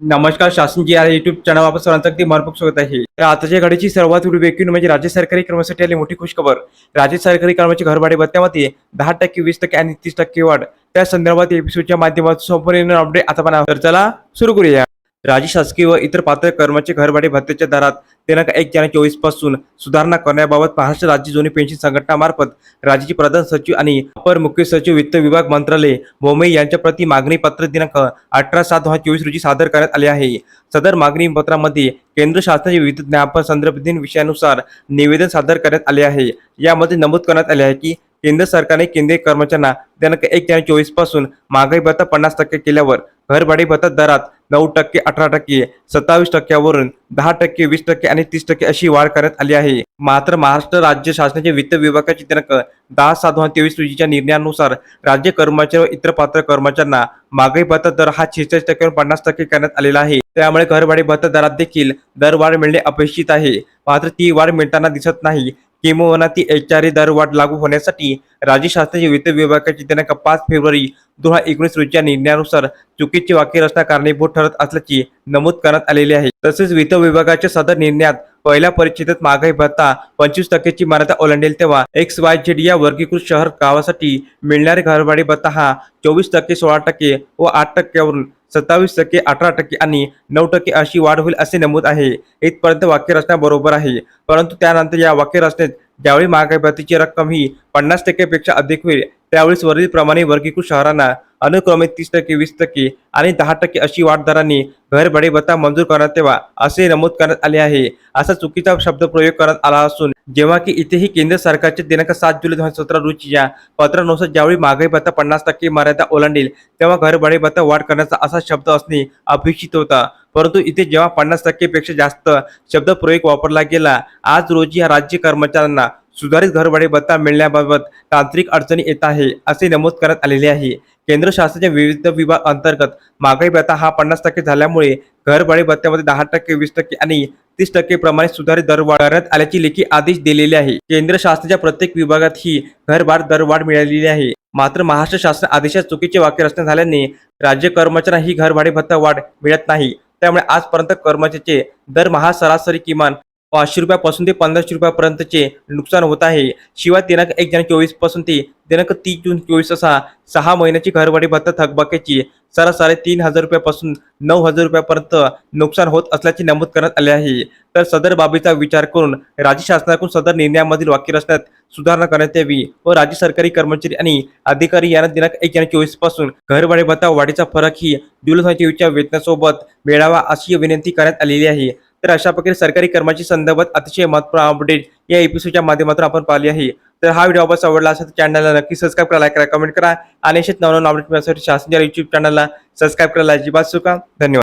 नमस्कार शासन जी आहे युट्यूब चॅनल वापस सर्वांचं अगदी मनपूर्वक स्वागत आहे. तर आताच्या घडीची सर्वात मोठी व्यक्ती म्हणजे राज्य सरकारी कर्मचारी आली मोठी खुशखबर. राज्य सरकारी कर्मचारी घरभाडे भत्त्यामध्ये दहा टक्के वीस टक्के आणि तीस टक्के वाढ. त्या संदर्भात एपिसोडच्या माध्यमातून संपूर्ण अपडेट आता पण तर चला सुरू करूया. राज्य शासकीय व इतर पात्र कर्मचारी घरभाडे भत्त्याच्या दरात दिनांक एक जानेवारी चोवीसपासून सुधारणा करण्याबाबत महाराष्ट्र राज्य जुनी पेन्शन संघटनामार्फत राज्याचे प्रधान सचिव आणि अपर मुख्य सचिव वित्त विभाग मंत्रालय मुंबई यांच्या प्रति मागणी पत्र दिनांक अठरा सात दोन हजार चोवीस रोजी सादर करण्यात आले आहे. सदर मागणी पत्रामध्ये केंद्र शासनाचे विविध ज्ञापन दिन विषयानुसार निवेदन सादर करण्यात आले आहे. यामध्ये नमूद करण्यात आले आहे की केंद्र सरकारने केंद्रीय कर्मचाऱ्यांना दिनांक एक जानेवारी चोवीसपासून महागाई भत्ता पन्नास टक्के केल्यावर घरभाडे भत्ता दरात नऊ टक्के अठरा टक्के सत्तावीस टक्क्यावरून दहा टक्के वीस टक्के आणि तीस टक्के अशी वाढ करण्यात आली आहे. मात्र महाराष्ट्र राज्य शासनाचे वित्त विभागाचे दिनांक दहा सात दोन तेवीस रोजीच्या निर्णयानुसार राज्य कर्मचारी व इतर पात्र कर्मचाऱ्यांना महागाई भत्ता दर हा छेचाळीस टक्क्यावर पन्नास टक्के करण्यात आलेला आहे. त्यामुळे घरभाडे भत्ता दरात देखील दरवाढ मिळणे अपेक्षित आहे. मात्र ती वाढ मिळताना दिसत नाही. किंबहुना ती एचआरए दर दरवाढ लागू होण्यासाठी राज्य शासनाच्या वित्त विभागाची दिनांक पाच फेब्रुवारी दोन हजार एकोणीस रोजीच्या निर्णयानुसार चुकीची वाक्यरचना कारणीभूत ठरत असल्याची नमूद करण्यात आलेली आहे. तसेच वित्त विभागाच्या सदर निर्णयात पहिल्या परिच्छेदात महागाई भत्ता पंचवीस टक्क्याची मर्यादा ओलांडेल तेव्हा एक्स वाय झेड या वर्गीकृत शहर गावासाठी मिळणारे घरभाडे भत्ता हा चोवीस टक्के सोळा टक्के व आठ टक्क्यावरून सत्तावीस टक्के अठरा टक्के आणि नऊ टक्के अशी वाढ होईल असे नमूद आहे. इथपर्यंत वाक्यरचना बरोबर आहे. परंतु त्यानंतर या वाक्यरचनेत ज्यावेळी महागाई भत्तीची रक्कम ही पन्नास टक्केपेक्षा अधिक होईल त्यावेळेस वरीलप्रमाणे वर्गीकृत शहरांना अनुक्रमे तीस टक्के वीस टक्के आणि दहा टक्के अशी वाढ घर भाडे भत्ता मंजूर करण्यात यावा असे नमूद करण्यात आले आहे. असा चुकीचा शब्द प्रयोग करण्यात आला असून जेव्हा की इथेही केंद्र सरकारचे दिनांक सात जुलै दोन हजार सतरा रोजीच्या पत्रानुसार ज्यावेळी महागाई भत्ता पन्नास टक्के मर्यादा ओलांडेल तेव्हा घरभाडे भत्ता वाढ करण्याचा असा शब्द असणे अपेक्षित होता. परंतु इथे जेव्हा पन्नास टक्केपेक्षा जास्त शब्द प्रयोग वापरला गेला आज रोजी या राज्य कर्मचाऱ्यांना सुधारित घरभाडे भत्ता मिळण्याबाबत तांत्रिक अडचणी येत आहे असे नमूद करण्यात आलेले आहे. केंद्र शासनाच्या विविध विभाग अंतर्गत महागाई भत्ता हा पन्नास टक्के झाल्यामुळे घरभाडे भत्त्यामध्ये दहा टक्के वीस टक्के आणि तीस टक्के प्रमाणे सुधारित दरवाढ वाढवण्यात आल्याची लेखी आदेश दिलेले आहे. केंद्र शासनाच्या प्रत्येक विभागात ही घरभाड दरवाढ मिळालेली आहे. मात्र महाराष्ट्र शासन आदेशात चुकीचे वाक्य रचना झाल्याने राज्य कर्मचाऱ्यांना ही घरभाडे भत्ता वाढ मिळत नाही. त्यामुळे आजपर्यंत कर्मचाऱ्याचे दरमहा सरासरी किमान पाचशे रुपयापासून ते पंधराशे रुपयापर्यंतचे नुकसान होत आहे. शिवाय दिनांक एक जानेवारी चोवीसपासून ते दिनांक तीस जून चोवीस असा सहा महिन्याची घरवाडी भत्ता थकबाकीची सरासरी तीन हजार रुपयापासून नऊ हजार रुपयापर्यंत नुकसान होत असल्याचे नमूद करण्यात आले आहे. तर सदर बाबीचा विचार करून राज्य शासनाकडून सदर निर्णयामधील वाक्यरचनात सुधारणा करण्यात यावी व राज्य सरकारी कर्मचारी आणि अधिकारी यांना दिनांक एक जानेवारी चोवीसपासून घरभाडे भत्ता वाढीचा फरक ही जुलै चोवीसच्या वेतनासोबत मिळावा अशी विनंती करण्यात आलेली आहे. तर अशा प्रकारे सरकारी कर्मचारी संदर्भात अतिशय महत्त्वपूर्ण अपडेट या एपिसोडच्या माध्यमातून आपण पाहिली आहे. तर हा व्हिडिओ आपण आवडला असेल तर चॅनलला नक्की सबस्क्राईब करा लाईक करा कमेंट करा. आणि असेच नवनवीन अपडेट मिळण्यासाठी शासनाच्या युट्यूब चॅनलला सबस्क्राईब करायला अजिबात चुका धन्यवाद.